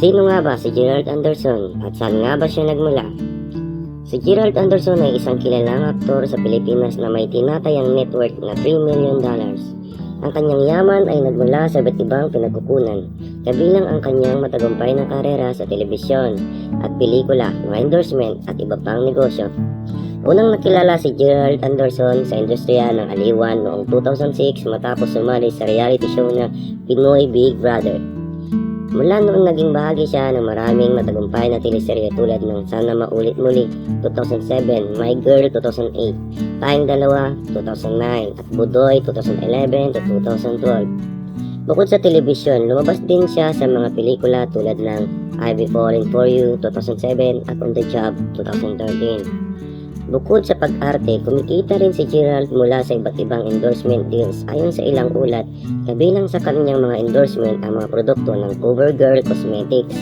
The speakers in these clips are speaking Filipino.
Sino nga ba si Gerald Anderson at saan nga ba siya nagmula? Si Gerald Anderson ay isang kilalang aktor sa Pilipinas na may tinatayang net worth na 3 million dollars. Ang kanyang yaman ay nagmula sa iba't ibang pinagkukunan, kabilang ang kanyang matagumpay na karera sa telebisyon at pelikula, mga endorsement at iba pang negosyo. Unang nakilala si Gerald Anderson sa industriya ng aliwan noong 2006 matapos sumali sa reality show na Pinoy Big Brother. Mula noong naging bahagi siya ng maraming matagumpay na teleserye tulad ng Sana Maulit Muli 2007, My Girl 2008, Tayong Dalawa 2009 at Budoy 2011 to 2012. Bukod sa telebisyon, lumabas din siya sa mga pelikula tulad ng I'll Be Falling For You 2007 at On The Job 2013. Bukod sa pag-arte, kumikita rin si Gerald mula sa iba't ibang endorsement deals ayon sa ilang ulat, kabilang sa kanyang mga endorsement ang mga produkto ng CoverGirl Cosmetics.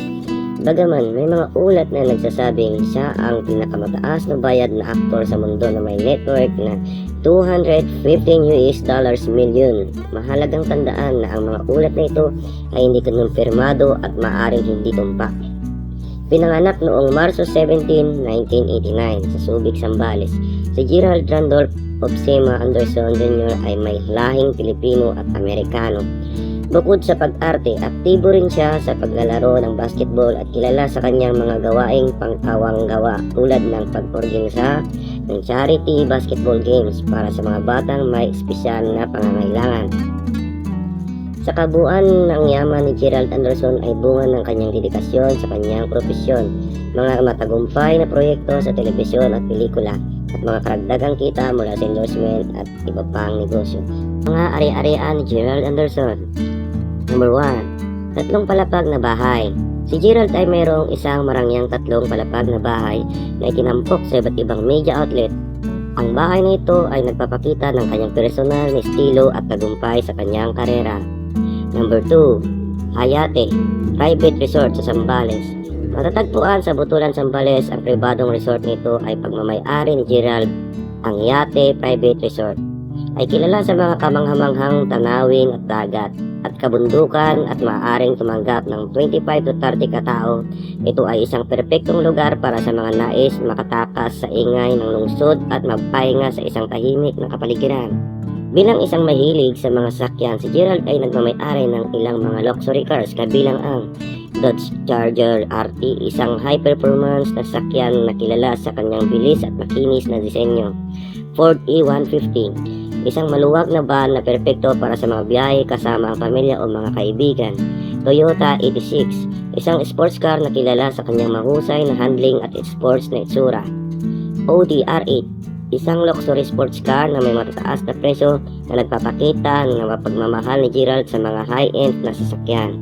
Bagaman may mga ulat na nagsasabing siya ang pinakamataas na bayad na aktor sa mundo na may network na 215 US dollars million. Mahalagang tandaan na ang mga ulat na ito ay hindi kinumpirmado at maaring hindi tumpak. Pinanganak noong Marso 17, 1989 sa Subic, Sambales. Si Gerald Randolph Opsema Anderson Jr. ay may lahing Pilipino at Amerikano. Bukod sa pag-arte, aktibo rin siya sa paglalaro ng basketball at kilala sa kanyang mga gawaing pangkawang gawa tulad ng pag-organisa ng charity basketball games para sa mga batang may espesyal na pangangailangan. Sa kabuuan ng yaman ni Gerald Anderson ay bunga ng kanyang dedikasyon sa kanyang profesyon, mga matagumpay na proyekto sa telebisyon at pelikula, at mga karagdagang kita mula sa endorsement at iba pang negosyo. Mga ari-arian ni Gerald Anderson Number 1. Tatlong palapag na bahay. Si Gerald ay mayroong isang marangyang tatlong palapag na bahay na itinampok sa iba't ibang media outlet. Ang bahay na ito ay nagpapakita ng kanyang personal na estilo at tagumpay sa kanyang karera. Number 2. Hayate, private resort sa Sambales. Matatagpuan sa Butulan, Sambales, ang pribadong resort nito ay pagmamayari ni Gerald, ang Yate Private Resort. Ay kilala sa mga kamanghamanghang tanawin at dagat at kabundukan at maaaring tumanggap ng 25 to 30 katao. Ito ay isang perpektong lugar para sa mga nais makatakas sa ingay ng lungsod at magpahinga sa isang tahimik na kapaligiran. Bilang isang mahilig sa mga sakyan, si Gerald ay nagmamayari ng ilang mga luxury cars kabilang ang Dodge Charger RT, isang high-performance na sakyan na kilala sa kanyang bilis at makinis na disenyo. Ford E150, isang maluwag na van na perpekto para sa mga biyahe kasama ang pamilya o mga kaibigan. Toyota 86, isang sports car na kilala sa kanyang mahusay na handling at sports na itsura. Audi R8, isang luxury sports car na may matataas na presyo na nagpapakita ng mapagmamahal ni Gerald sa mga high-end na sasakyan.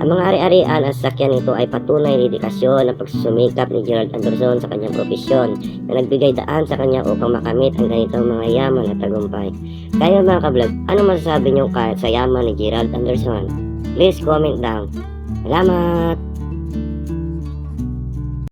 Ang mga ari-arian at sasakyan nito ay patunay na dedikasyon ng pagsusumikap ni Gerald Anderson sa kanyang profesyon na nagbigay daan sa kanya upang makamit ang ganitong mga yaman at tagumpay. Kaya mga kablog, ano masasabi niyo kahit sa yaman ni Gerald Anderson? Please comment down. Salamat!